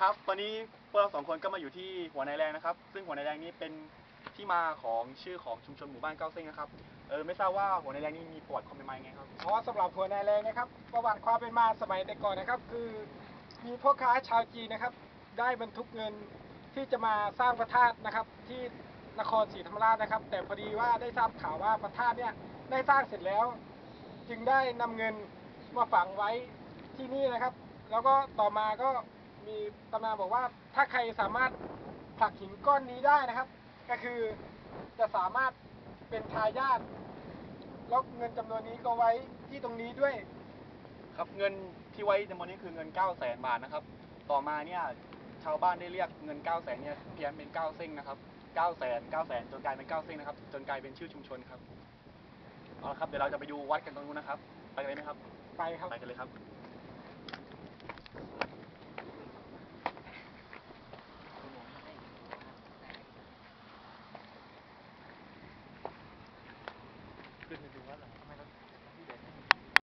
ครับ ตอนนี้พวกเราสองคนก็มาอยู่ที่หัวในแรงนะครับ ซึ่งหัวในแรงนี้เป็นที่มาของชื่อของชุมชนหมู่บ้านเก้าเส้งนะครับ เออไม่ทราบว่าหัวในแรงนี้มีประวัติความเป็นมายังไงครับเพราะว่าสำหรับหัวในแรงนะครับ ประวัติความเป็นมาสมัยแต่ก่อนนะครับ คือมีพ่อค้าชาวจีนนะครับ ได้บรรทุกเงินที่จะมาสร้างพระธาตุนะครับ ที่นครศรีธรรมราชนะครับ แต่พอดีว่าได้ทราบข่าวว่าพระธาตุเนี่ยได้สร้างเสร็จแล้ว จึงได้นำเงินมาฝังไว้ที่นี่นะครับ แล้วก็ต่อมาก็ มีตำนานบอกว่าถ้าใครสามารถผลักหินก้อนนี้ได้นะครับ ก็คือจะสามารถเป็นทายาทแล้วเงินจำนวนนี้ก็ไว้ที่ตรงนี้ด้วย ครับเงินที่ไว้ในวันนี้คือเงิน 9 0 0 0 0 0 บาทนะครับ ต่อมาเนี่ยชาวบ้านได้เรียกเงิน 9 0 0 0 0 0เนี่ยเพี้ยนเป็น 9 เส้งนะครับ 9 0 0 0 0 9 0 0 0 0จนกลายเป็น 9 เส้งนะครับ จนกลายเป็นชื่อชุมชนครับเอาละครับเดี๋ยวเราจะไปดูวัดกันตรงนู้นนะครับ ไปกันเลยไหมครับ ไปครับ ไปกันเลยครับ